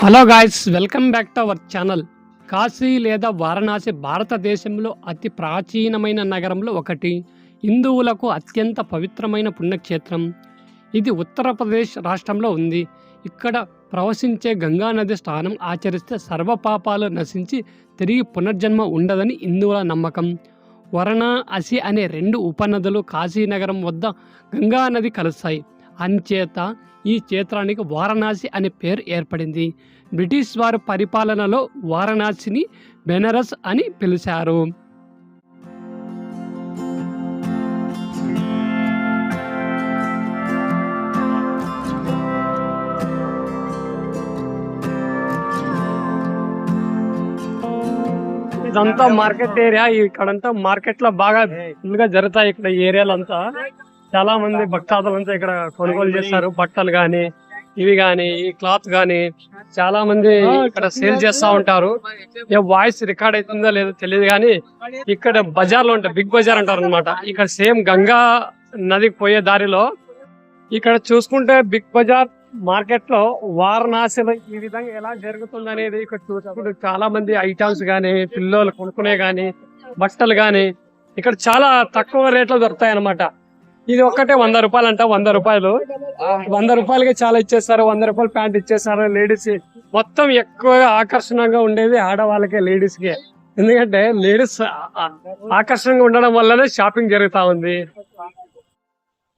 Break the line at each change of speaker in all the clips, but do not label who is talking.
Hello guys welcome back to our channel. Kashi లేదా వారణాసి భారతదేశంలో అతి ప్రాచీనమైన నగరంలో ఒకటి హిందువులకు అత్యంత పవిత్రమైన పుణ్యక్షేత్రం. ఇది ఉత్తరప్రదేశ్ రాష్ట్రంలో ఉంది. ఇక్కడ ప్రవశించే గంగా నది స్నానం ఆచరిస్తే సర్వపాపాలు నశించి తిరిగి పునర్జన్మ ఉండదని హిందువుల నమ్మకం. వరణ అసి అనే రెండు ఉపనదులు కాశీనగరం వద్ద గంగా నది కలుస్తాయి. అంచేత ఈ క్షేత్రానికి వారణాసి అనే పేరు ఏర్పడింది. బ్రిటిష్ వారి పరిపాలనలో వారణాసిని బెనరస్ అని పిలిచారు. ఇదంతా మార్కెట్ ఏరియా ఇక్కడంతా మార్కెట్లో బాగా ఫుల్గా జరుగుతాయి ఇక్కడ ఈ ఏరియాలో అంతా చాలా మంది భక్తాదులంతా ఇక్కడ కొనుగోలు చేస్తారు. బట్టలు గాని ఇవి గాని ఈ క్లాత్ గాని చాలా మంది ఇక్కడ సేల్ చేస్తా ఉంటారు. ఏ వాయిస్ రికార్డ్ అవుతుందో లేదో తెలియదు కానీ ఇక్కడ బజార్లో ఉంటాయి బిగ్ బజార్ అంటారు అనమాట ఇక్కడ సేమ్ గంగా నదికి పోయే దారిలో ఇక్కడ చూసుకుంటే బిగ్ బజార్ మార్కెట్లో వారణాసిలో ఈ విధంగా ఎలా జరుగుతుంది అనేది ఇక్కడ చూసుకుంటే చాలా మంది ఐటమ్స్ గానీ పిల్లలు కొనుక్కునే గానీ బట్టలు గానీ ఇక్కడ చాలా తక్కువ రేట్లో దొరుకుతాయి అనమాట ఇది ఒక్కటే వంద రూపాయలు అంట వంద రూపాయలు. వంద రూపాయలకి చాలా ఇచ్చేస్తారు వంద రూపాయలు ప్యాంట్ ఇచ్చేస్తారు లేడీస్ మొత్తం ఎక్కువగా ఆకర్షణగా ఉండేది ఆడవాళ్ళకే లేడీస్కి. ఎందుకంటే లేడీస్ ఆకర్షణగా ఉండడం వల్లనే షాపింగ్ జరుగుతా ఉంది.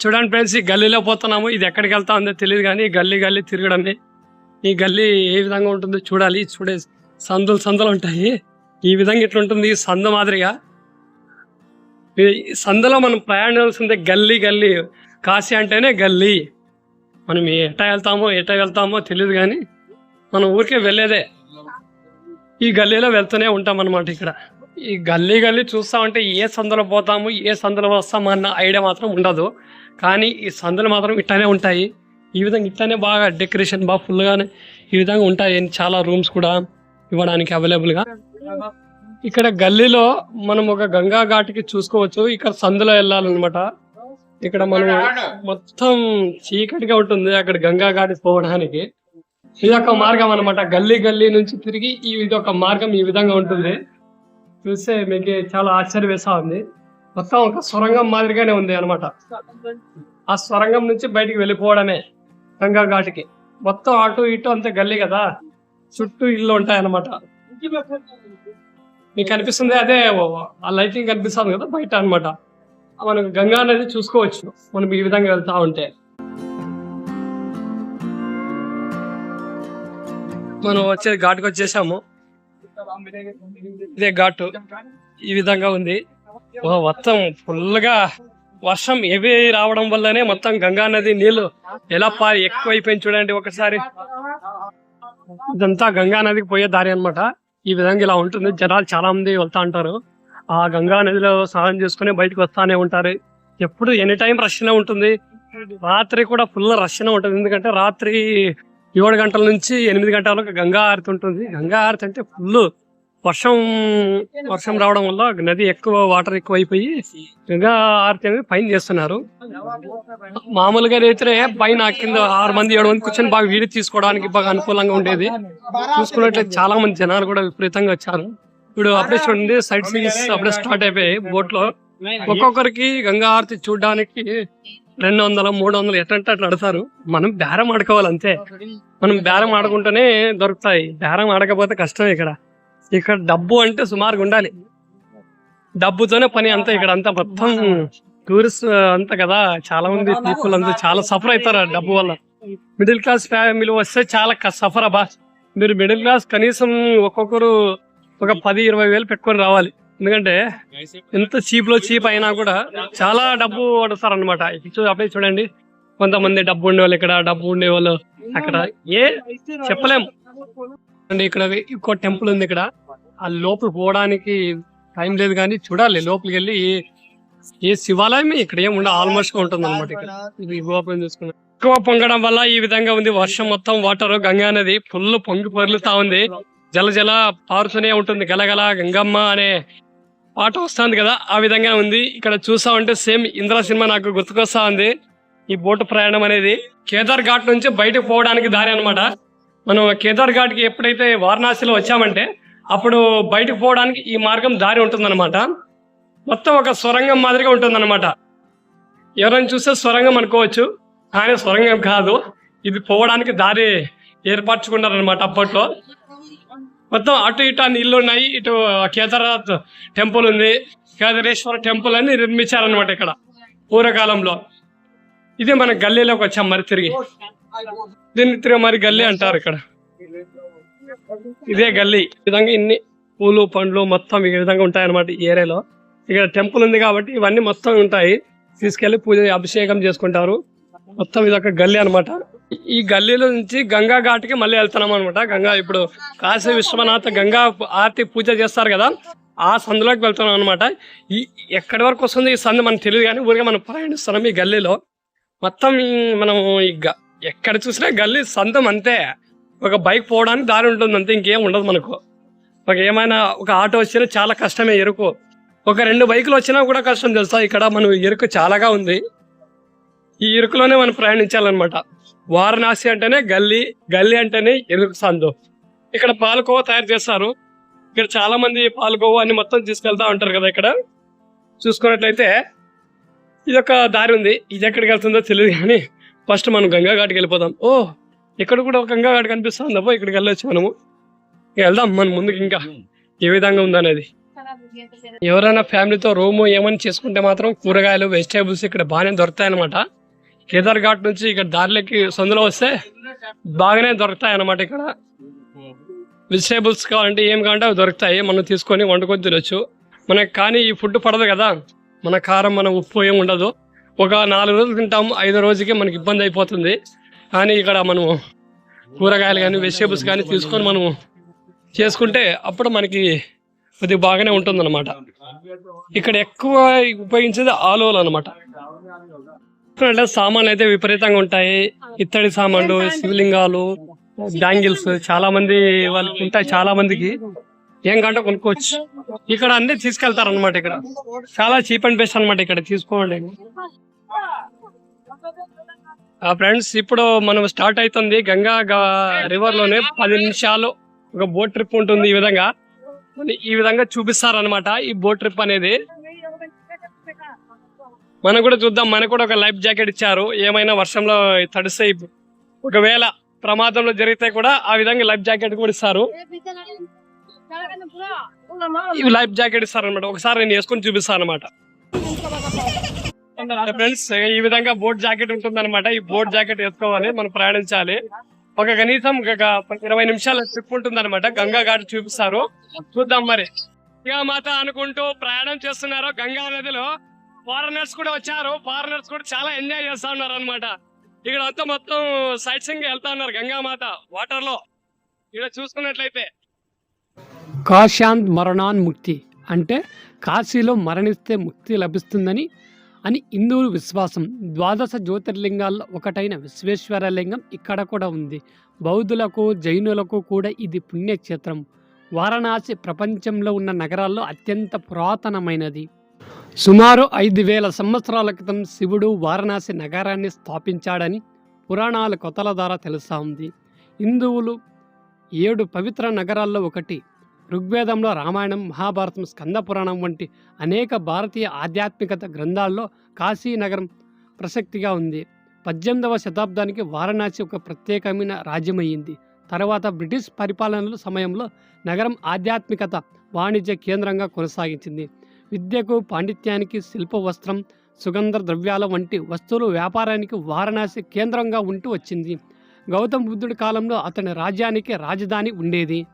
చూడండి ఫ్రెండ్స్ ఈ గల్లీలో పోతున్నాము. ఇది ఎక్కడికి వెళ్తా ఉందో తెలియదు కానీ గల్లీ గల్లీ తిరగడమే. ఈ గల్లీ ఏ విధంగా ఉంటుందో చూడాలి. చూడే సందులు సందులు ఉంటాయి. ఈ విధంగా ఇట్లా ఉంటుంది సంద మాదిరిగా. సందులో మనం ప్రయాణించాల్సిందే గల్లీ గల్లీ. కాశీ అంటేనే గల్లీ. మనం ఎట వెళ్తామో ఎట వెళ్తామో తెలియదు కానీ మనం ఊరికే వెళ్ళేదే. ఈ గల్లీలో వెళ్తూనే ఉంటాం అనమాట ఇక్కడ. ఈ గల్లీ గల్లీ చూస్తా ఉంటే ఏ సందులో పోతాము ఏ సందులో వస్తాము అన్న ఐడియా మాత్రం ఉండదు. కానీ ఈ సందులు మాత్రం ఇట్లానే ఉంటాయి. ఈ విధంగా ఇట్లానే బాగా డెకరేషన్ బాగా ఫుల్గానే ఈ విధంగా ఉంటాయి. చాలా రూమ్స్ కూడా ఇవ్వడానికి అవైలబుల్గా. ఇక్కడ గల్లీలో మనం ఒక గంగా ఘాట్కి చూసుకోవచ్చు. ఇక్కడ సందులో వెళ్ళాలన్నమాట. ఇక్కడ మనం మొత్తం చీకటిగా ఉంటుంది అక్కడ గంగా ఘాట్కి పోవడానికి. ఇది ఒక మార్గం అన్నమాట. గల్లీ గల్లీ నుంచి తిరిగి ఇది ఒక మార్గం ఈ విధంగా ఉంటుంది. చూస్తే మీకు చాలా ఆశ్చర్య వేసా ఉంది. మొత్తం ఒక సొరంగం మాదిరిగానే ఉంది అన్నమాట. ఆ సొరంగం నుంచి బయటికి వెళ్ళిపోవడమే గంగా ఘాటికి. మొత్తం అటు ఇటు అంతే గల్లీ కదా. చుట్టూ ఇల్లు ఉంటాయి అన్నమాట మీకు కనిపిస్తుంది అదే ఆ లైటింగ్ కనిపిస్తుంది కదా బయట అన్నమాట. మనకు గంగా నది చూసుకోవచ్చు మనం ఈ విధంగా వెళ్తా ఉంటే. మనం వచ్చే ఘాట్కి వచ్చేసాము. ఇదే ఘాటు. ఈ విధంగా ఉంది. మొత్తం ఫుల్గా వర్షం ఏవి రావడం వల్లనే మొత్తం గంగా నది నీళ్ళు ఎలా పా ఎక్కువైపోయింది చూడండి ఒకసారి. ఇదంతా గంగా నదికి పోయే దారి అన్నమాట. ఈ విధంగా ఇలా ఉంటుంది. జనాలు చాలా మంది వెళ్తా ఉంటారు. ఆ గంగా నదిలో స్నానం చేసుకుని బయటకు వస్తానే ఉంటారు. ఎప్పుడు ఎనీ టైం రష్నే ఉంటుంది. రాత్రి కూడా ఫుల్ రష్నే ఉంటుంది. ఎందుకంటే రాత్రి ఏడు గంటల నుంచి ఎనిమిది గంటల వరకు గంగా ఆరతి ఉంటుంది. గంగా ఆరతి అంటే ఫుల్ వర్షం వర్షం రావడం వల్ల నది ఎక్కువ వాటర్ ఎక్కువ అయిపోయి గంగా హారతి అనేది పైన చేస్తున్నారు. మామూలుగా అయితే పైన కింద ఆరు మంది ఏడు మంది కూర్చొని బాగా వీడి తీసుకోవడానికి బాగా అనుకూలంగా ఉండేది. చూసుకున్నట్లయితే చాలా మంది జనాలు కూడా విపరీతంగా వచ్చారు. ఇప్పుడు అప్పుడే చూడండి సైడ్ సీన్స్ అప్పుడే స్టార్ట్ అయిపోయాయి బోట్లో ఒక్కొక్కరికి గంగా హారతి చూడడానికి రెండు వందలు మూడు వందలు ఎట్లంటే అట్లా అడతారు మనం బేరం ఆడుకోవాలి అంతే. మనం బేరం ఆడుకుంటేనే దొరుకుతాయి. బేరం ఆడకపోతే కష్టం ఇక్కడ. ఇక్కడ డబ్బు అంటే సుమారుగా ఉండాలి. డబ్బుతోనే పని అంతా ఇక్కడ అంతా మొత్తం టూరిస్ట్ అంతా కదా. చాలా మంది పీపుల్ అంతా చాలా సఫర్ అవుతారు డబ్బు వల్ల. మిడిల్ క్లాస్ ఫ్యామిలీ వస్తే చాలా సఫర్ అబ్బా. మీరు మిడిల్ క్లాస్ కనీసం ఒక్కొక్కరు ఒక పది ఇరవై వేలు పెట్టుకొని రావాలి. ఎందుకంటే ఎంత చీప్లో చీప్ అయినా కూడా చాలా డబ్బు పడతారు అనమాట అప్పుడే చూడండి. కొంతమంది డబ్బు ఉండే వాళ్ళు ఇక్కడ డబ్బు ఉండేవాళ్ళు అక్కడ. ఏ? చెప్పలేం. ఇక్కడ ఇంకో టెంపుల్ ఉంది ఇక్కడ. ఆ లోపల పోవడానికి టైం లేదు కానీ చూడాలి. లోపలికి వెళ్ళి ఏ- శివాలయం ఇక్కడ ఏం ఉండ ఆల్మోస్ట్ ఉంటుంది అనమాట ఇక్కడ. ఇది చూసుకున్నా. ఎక్కువ పొంగడం వల్ల ఈ విధంగా ఉంది. వర్షం మొత్తం వాటర్ గంగా నది ఫుల్ పొంగి పొర్లుతా ఉంది. జల జల పారుతూనే ఉంటుంది. గలగల గంగమ్మ అనే పాట వస్తుంది కదా ఆ విధంగా ఉంది. ఇక్కడ చూసా ఉంటే సేమ్ ఇంద్ర సినిమా నాకు గుర్తుకొస్తా ఉంది. ఈ బోటు ప్రయాణం అనేది కేదార్ ఘాట్ నుంచి బయటకు పోవడానికి దారి అన్నమాట. మనం కేదార్ ఘాట్కి ఎప్పుడైతే వారణాసిలో వచ్చామంటే అప్పుడు బయటకు పోవడానికి ఈ మార్గం దారి ఉంటుందన్నమాట. మొత్తం ఒక సొరంగం మాదిరిగా ఉంటుందన్నమాట. ఎవరైనా చూస్తే సొరంగం అనుకోవచ్చు కానీ సొరంగం కాదు. ఇది పోవడానికి దారి ఏర్పరచుకున్నారనమాట అప్పట్లో. మొత్తం అటు ఇటు అన్ని ఇల్లు ఉన్నాయి ఇటు కేదార్నాథ్ టెంపుల్ ఉంది కేదారేశ్వర టెంపుల్ అని నిర్మించారనమాట ఇక్కడ పూర్వకాలంలో. ఇది మన గల్లీలోకి వచ్చాం మరి తిరిగి. దీన్ని తిరిగి మరి గల్లీ అంటారు ఇక్కడ. ఇదే గల్లీ. ఈ విధంగా ఇన్ని పూలు పండ్లు మొత్తం ఈ విధంగా ఉంటాయి అన్నమాట ఈ ఏరియాలో. ఇక్కడ టెంపుల్ ఉంది కాబట్టి ఇవన్నీ మొత్తం ఉంటాయి. తీసుకెళ్ళి పూజ అభిషేకం చేసుకుంటారు. మొత్తం ఇది ఒక గల్లీ అనమాట ఈ గల్లీలో నుంచి గంగా ఘాట్కి మళ్ళీ వెళ్తున్నాం అనమాట గంగా ఇప్పుడు కాశీ విశ్వనాథ గంగా ఆర్తి పూజ చేస్తారు కదా ఆ సందులోకి వెళ్తున్నాం అనమాట ఈ ఎక్కడి వరకు వస్తుంది ఈ సందు మనకు తెలియదు కానీ ఊరికే మనం ప్రయాణిస్తున్నాం ఈ గల్లీలో. మొత్తం మనం ఈ గ- ఎక్కడ చూసినా గల్లీ సందం అంతే. ఒక బైక్ పోవడానికి దారి ఉంటుంది అంతే ఇంకేం ఉండదు మనకు. ఒక ఏమైనా ఒక ఆటో వచ్చినా చాలా కష్టమే ఎరుకు. ఒక రెండు బైకులు వచ్చినా కూడా కష్టం తెలుసా? ఇక్కడ మనం ఎరుకు చాలాగా ఉంది. ఈ ఇరుకులోనే మనం ప్రయాణించాలన్నమాట. వారణాసి అంటేనే గల్లీ గల్లీ అంటేనే ఎరుకు సందు. ఇక్కడ పాలకోవా తయారు చేస్తారు. ఇక్కడ చాలా మంది పాలకోవా అని మొత్తం తీసుకెళ్తా ఉంటారు కదా ఇక్కడ. చూసుకున్నట్లయితే ఇది ఒక దారి ఉంది. ఇది ఎక్కడికి వెళ్తుందో తెలియదు కానీ ఫస్ట్ మనం గంగా ఘాట్కి వెళ్ళిపోదాం. ఓ! ఇక్కడ కూడా ఒక గంగా ఘాట్ కనిపిస్తుంది అబ్బో ఇక్కడికి వెళ్ళొచ్చు మనము. వెళ్దాం మన ముందుకు ఇంకా. ఏ విధంగా ఉందనేది. ఎవరైనా ఫ్యామిలీతో రూమ్ ఏమని చేసుకుంటే మాత్రం కూరగాయలు వెజిటేబుల్స్ ఇక్కడ బాగానే దొరుకుతాయి అనమాట కేదార్ ఘాట్ నుంచి ఇక్కడ దారిలోకి సందులో వస్తే బాగానే దొరుకుతాయి అనమాట ఇక్కడ. వెజిటేబుల్స్ కావాలంటే ఏం కావాలంటే అవి దొరుకుతాయి మనం తీసుకొని వండుకొని తినొచ్చు. మనకి కానీ ఈ ఫుడ్ పడదు కదా. మన కారం మన ఉప్పు ఏం ఉండదు. ఒక నాలుగు రోజులు తింటాం ఐదో రోజుకి మనకి ఇబ్బంది అయిపోతుంది. కానీ ఇక్కడ మనము కూరగాయలు కానీ వెజిటేబుల్స్ కానీ తీసుకొని మనము చేసుకుంటే అప్పుడు మనకి కొద్దిగా బాగానే ఉంటుందన్నమాట. ఇక్కడ ఎక్కువ ఉపయోగించేది ఆలోలు అనమాట అంటే సామాన్లు అయితే విపరీతంగా ఉంటాయి. ఇత్తడి సామాన్లు శివలింగాలు బ్యాంగిల్స్ చాలా మంది వాళ్ళకి ఉంటాయి చాలా మందికి ఏం కంటే కొనుక్కోవచ్చు. ఇక్కడ అన్ని తీసుకెళ్తారు అనమాట ఇక్కడ. చాలా చీప్ అండ్ బెస్ట్ అనమాట ఇక్కడ తీసుకోండి ఫ్రెండ్స్ ఇప్పుడు మనం స్టార్ట్ అవుతుంది గంగా రివర్లోనే పది నిమిషాలు ఒక బోట్ ట్రిప్ ఉంటుంది ఈ విధంగా. ఈ విధంగా చూపిస్తారు అనమాట ఈ బోట్ ట్రిప్ అనేది. మనం కూడా చూద్దాం మనకు కూడా ఒక లైఫ్ జాకెట్ ఇచ్చారు. ఏమైనా వర్షంలో తడిస్తే ఒకవేళ ప్రమాదంలో జరిగితే కూడా ఆ విధంగా లైఫ్ జాకెట్ కూడా ఇస్తారు. ఇవి లైఫ్ జాకెట్ ఇస్తారు అనమాట ఒకసారి నేను వేసుకొని చూపిస్తాను అనమాట ఫ్రెండ్స్ ఈ విధంగా బోట్ జాకెట్ ఉంటుంది అనమాట ఈ బోట్ జాకెట్ వేసుకోవాలి మనం ప్రయాణించాలి. ఒక కనీసం ఒక ఇరవై నిమిషాల ట్రిప్ ఉంటుంది అనమాట గంగా ఘాట్ చూపిస్తారు. చూద్దాం మరి. గంగా మాత అనుకుంటూ ప్రయాణం చేస్తున్నారు గంగా నదిలో. ఫారినర్స్ కూడా వచ్చారు. ఫారినర్స్ కూడా చాలా ఎంజాయ్ చేస్తా ఉన్నారు అనమాట ఇక్కడ అంతా మొత్తం సైట్ సింగ్ వెళ్తా ఉన్నారు గంగా మాత వాటర్లో. ఇక్కడ చూసుకున్నట్లయితే. కాశాంత్ మరణాన్ ముక్తి. అంటే కాశీలో మరణిస్తే ముక్తి లభిస్తుందని అని హిందువులు విశ్వాసం. ద్వాదశ జ్యోతిర్లింగాల్లో ఒకటైన విశ్వేశ్వర లింగం ఇక్కడ కూడా ఉంది. బౌద్ధులకు జైనులకు కూడా ఇది పుణ్యక్షేత్రం. వారణాసి ప్రపంచంలో ఉన్న నగరాల్లో అత్యంత పురాతనమైనది. సుమారు ఐదు వేల సంవత్సరాల క్రితం శివుడు వారణాసి నగరాన్ని స్థాపించాడని పురాణాల కొతల ద్వారా తెలుసా ఉంది. హిందువులు ఏడు పవిత్ర నగరాల్లో ఒకటి ఋగ్వేదంలో రామాయణం మహాభారతం స్కంద పురాణం వంటి అనేక భారతీయ ఆధ్యాత్మికత గ్రంథాల్లో కాశీ నగరం ప్రసక్తిగా ఉంది. పద్దెనిమిదవ శతాబ్దానికి వారణాసి ఒక ప్రత్యేకమైన రాజ్యమయ్యింది. తర్వాత బ్రిటిష్ పరిపాలనల సమయంలో నగరం ఆధ్యాత్మికత వాణిజ్య కేంద్రంగా కొనసాగించింది. విద్యకు పాండిత్యానికి శిల్ప వస్త్రం సుగంధ ద్రవ్యాల వంటి వస్తువులు వ్యాపారానికి వారణాసి కేంద్రంగా ఉంటూ వచ్చింది. గౌతమ బుద్ధుడి కాలంలో అతని రాజ్యానికి రాజధాని ఉండేది.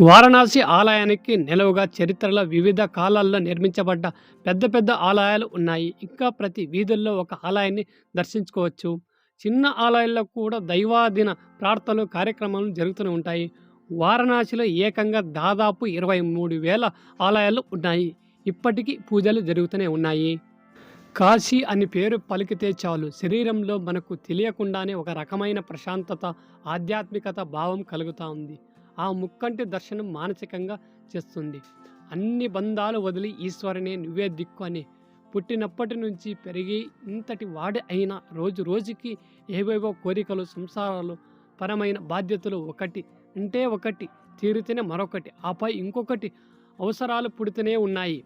వారణాసి ఆలయానికి నిలవుగా చరిత్రలో వివిధ కాలాల్లో నిర్మించబడ్డ పెద్ద పెద్ద ఆలయాలు ఉన్నాయి. ఇంకా ప్రతి వీధుల్లో ఒక ఆలయాన్ని దర్శించుకోవచ్చు. చిన్న ఆలయాల్లో కూడా దైవాధీన ప్రార్థనలు కార్యక్రమాలు జరుగుతూనే ఉంటాయి. వారణాసిలో ఏకంగా దాదాపు ఇరవై మూడు వేల ఆలయాలు ఉన్నాయి. ఇప్పటికీ పూజలు జరుగుతూనే ఉన్నాయి. కాశీ అని పేరు పలికితే చాలు. శరీరంలో మనకు తెలియకుండానే ఒక రకమైన ప్రశాంతత ఆధ్యాత్మికత భావం కలుగుతూ ఉంది. ఆ ముక్కంటి దర్శనం మానసికంగా చేస్తుంది. అన్ని బంధాలు వదిలి ఈశ్వరనే నువ్వే దిక్కు అని. పుట్టినప్పటి నుంచి పెరిగి ఇంతటి వాడి అయినా రోజు రోజుకి ఏవేవో కోరికలు సంసారాలు పరమైన బాధ్యతలు ఒకటి అంటే ఒకటి తీరితేనే మరొకటి ఆపై ఇంకొకటి అవసరాలు పుడితేనే ఉన్నాయి.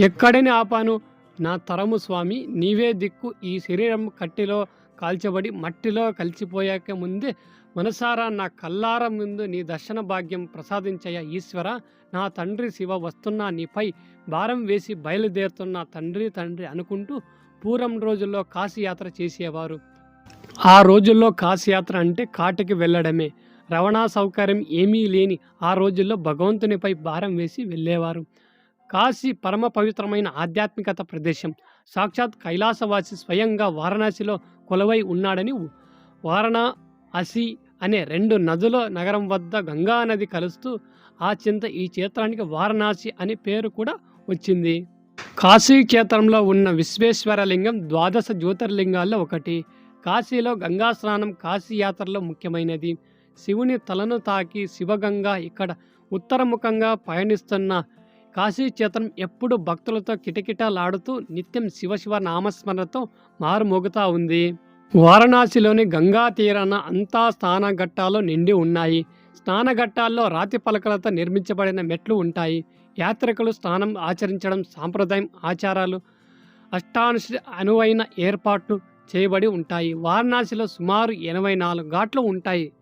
ఎక్కడని ఆపాను? నా తరము స్వామి నీవే దిక్కు. ఈ శరీరం కట్టిలో కాల్చబడి మట్టిలో కలిసిపోయాక ముందే మనసారా నా కల్లార ముందు నీ దర్శన భాగ్యం ప్రసాదించయ ఈశ్వర. నా తండ్రి శివ వస్తున్నా నీపై భారం వేసి బయలుదేరుతున్న తండ్రి తండ్రి అనుకుంటూ పూర్వం రోజుల్లో కాశీయాత్ర చేసేవారు. ఆ రోజుల్లో కాశీయాత్ర అంటే కాటికి వెళ్ళడమే. రవాణా సౌకర్యం ఏమీ లేని ఆ రోజుల్లో భగవంతునిపై భారం వేసి వెళ్ళేవారు. కాశీ పరమ పవిత్రమైన ఆధ్యాత్మికత ప్రదేశం. సాక్షాత్ కైలాసవాసి స్వయంగా వారణాసిలో కొలువై ఉన్నాడని వారణాసి అనే రెండు నదుల నగరం వద్ద గంగా నది కలుస్తూ ఆ చింత ఈ క్షేత్రానికి వారణాసి అనే పేరు కూడా వచ్చింది. కాశీ క్షేత్రంలో ఉన్న విశ్వేశ్వరలింగం ద్వాదశ జ్యోతిర్లింగాల్లో ఒకటి. కాశీలో గంగా స్నానం కాశీ యాత్రలో ముఖ్యమైనది. శివుని తలను తాకి శివగంగా ఇక్కడ ఉత్తరముఖంగా పయనిస్తున్న కాశీ క్షేత్రం ఎప్పుడు భక్తులతో కిటకిటలాడుతూ నిత్యం శివశివ నామస్మరణతో మారుమోగుతా ఉంది. వారణాసిలోని గంగా తీరాన అంతా స్నానఘట్టాలు నిండి ఉన్నాయి. స్నానఘట్టాల్లో రాతి పలకలతో నిర్మించబడిన మెట్లు ఉంటాయి. యాత్రికులు స్నానం ఆచరించడం సాంప్రదాయం ఆచారాలు అష్టానుష అనువైన ఏర్పాట్లు చేయబడి ఉంటాయి. వారణాసిలో సుమారు ఎనభై నాలుగు ఘాట్లు ఉంటాయి.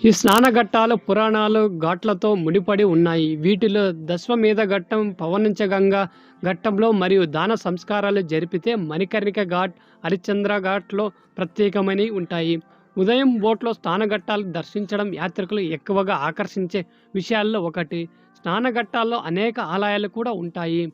ఈ స్నానఘట్టాలు పురాణాలు ఘాట్లతో ముడిపడి ఉన్నాయి. వీటిలో దశ్వమేధ ఘట్టం పవనించగంగా ఘట్టంలో మరియు దాన సంస్కారాలు జరిపితే మణికర్ణిక ఘాట్ హరిశ్చంద్ర ఘాట్లో ప్రత్యేకమని ఉంటాయి. ఉదయం బోట్లో స్నానఘట్టాలు దర్శించడం యాత్రికులు ఎక్కువగా ఆకర్షించే విషయాల్లో ఒకటి. స్నానఘట్టాల్లో అనేక ఆలయాలు కూడా ఉంటాయి.